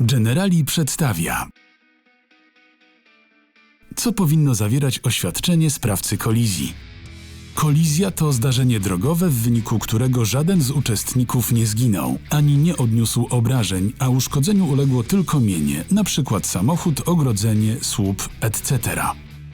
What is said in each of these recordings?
Generali przedstawia. Co powinno zawierać oświadczenie sprawcy kolizji? Kolizja to zdarzenie drogowe, w wyniku którego żaden z uczestników nie zginął, ani nie odniósł obrażeń, a uszkodzeniu uległo tylko mienie, np. samochód, ogrodzenie, słup, etc.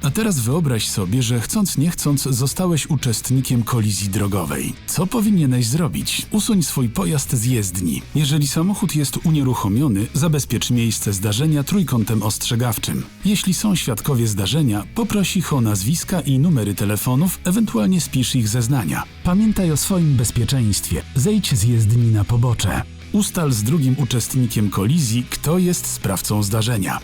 A teraz wyobraź sobie, że chcąc nie chcąc zostałeś uczestnikiem kolizji drogowej. Co powinieneś zrobić? Usuń swój pojazd z jezdni. Jeżeli samochód jest unieruchomiony, zabezpiecz miejsce zdarzenia trójkątem ostrzegawczym. Jeśli są świadkowie zdarzenia, poproś ich o nazwiska i numery telefonów, ewentualnie spisz ich zeznania. Pamiętaj o swoim bezpieczeństwie. Zejdź z jezdni na pobocze. Ustal z drugim uczestnikiem kolizji, kto jest sprawcą zdarzenia.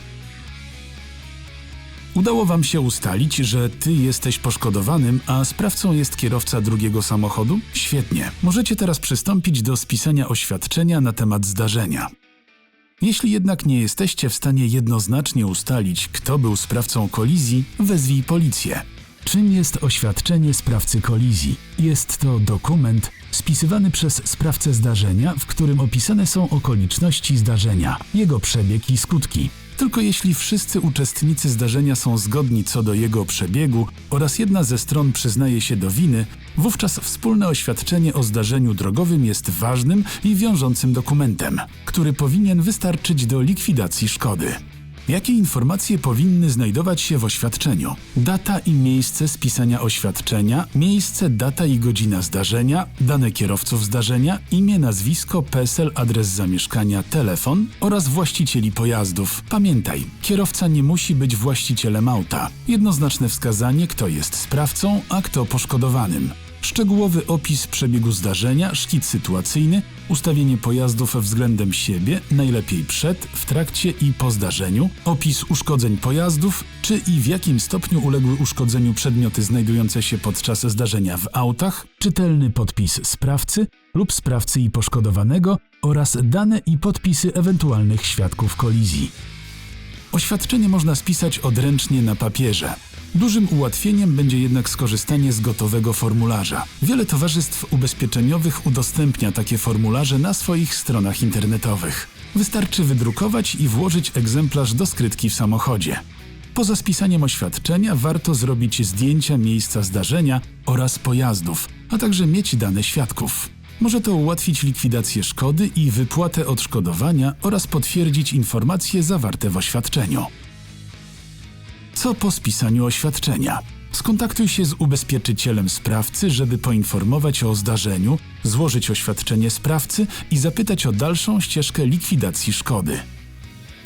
Udało wam się ustalić, że ty jesteś poszkodowanym, a sprawcą jest kierowca drugiego samochodu? Świetnie. Możecie teraz przystąpić do spisania oświadczenia na temat zdarzenia. Jeśli jednak nie jesteście w stanie jednoznacznie ustalić, kto był sprawcą kolizji, wezwij policję. Czym jest oświadczenie sprawcy kolizji? Jest to dokument spisywany przez sprawcę zdarzenia, w którym opisane są okoliczności zdarzenia, jego przebieg i skutki. Tylko jeśli wszyscy uczestnicy zdarzenia są zgodni co do jego przebiegu oraz jedna ze stron przyznaje się do winy, wówczas wspólne oświadczenie o zdarzeniu drogowym jest ważnym i wiążącym dokumentem, który powinien wystarczyć do likwidacji szkody. Jakie informacje powinny znajdować się w oświadczeniu? Data i miejsce spisania oświadczenia, miejsce, data i godzina zdarzenia, dane kierowców zdarzenia, imię, nazwisko, PESEL, adres zamieszkania, telefon oraz właścicieli pojazdów. Pamiętaj, kierowca nie musi być właścicielem auta. Jednoznaczne wskazanie, kto jest sprawcą, a kto poszkodowanym. Szczegółowy opis przebiegu zdarzenia, szkic sytuacyjny, ustawienie pojazdów względem siebie, najlepiej przed, w trakcie i po zdarzeniu, opis uszkodzeń pojazdów, czy i w jakim stopniu uległy uszkodzeniu przedmioty znajdujące się podczas zdarzenia w autach, czytelny podpis sprawcy lub sprawcy i poszkodowanego oraz dane i podpisy ewentualnych świadków kolizji. Oświadczenie można spisać odręcznie na papierze. Dużym ułatwieniem będzie jednak skorzystanie z gotowego formularza. Wiele towarzystw ubezpieczeniowych udostępnia takie formularze na swoich stronach internetowych. Wystarczy wydrukować i włożyć egzemplarz do skrytki w samochodzie. Poza spisaniem oświadczenia warto zrobić zdjęcia miejsca zdarzenia oraz pojazdów, a także mieć dane świadków. Może to ułatwić likwidację szkody i wypłatę odszkodowania oraz potwierdzić informacje zawarte w oświadczeniu. Co po spisaniu oświadczenia? Skontaktuj się z ubezpieczycielem sprawcy, żeby poinformować o zdarzeniu, złożyć oświadczenie sprawcy i zapytać o dalszą ścieżkę likwidacji szkody.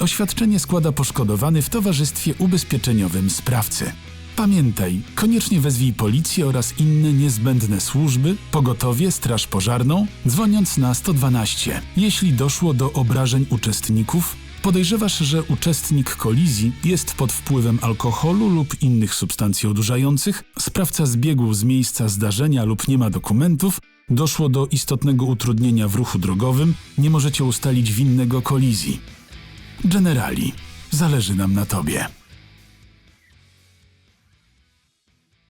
Oświadczenie składa poszkodowany w towarzystwie ubezpieczeniowym sprawcy. Pamiętaj, koniecznie wezwij policję oraz inne niezbędne służby, pogotowie, straż pożarną, dzwoniąc na 112. Jeśli doszło do obrażeń uczestników, podejrzewasz, że uczestnik kolizji jest pod wpływem alkoholu lub innych substancji odurzających, sprawca zbiegł z miejsca zdarzenia lub nie ma dokumentów, doszło do istotnego utrudnienia w ruchu drogowym, nie możecie ustalić winnego kolizji. Generali, zależy nam na tobie.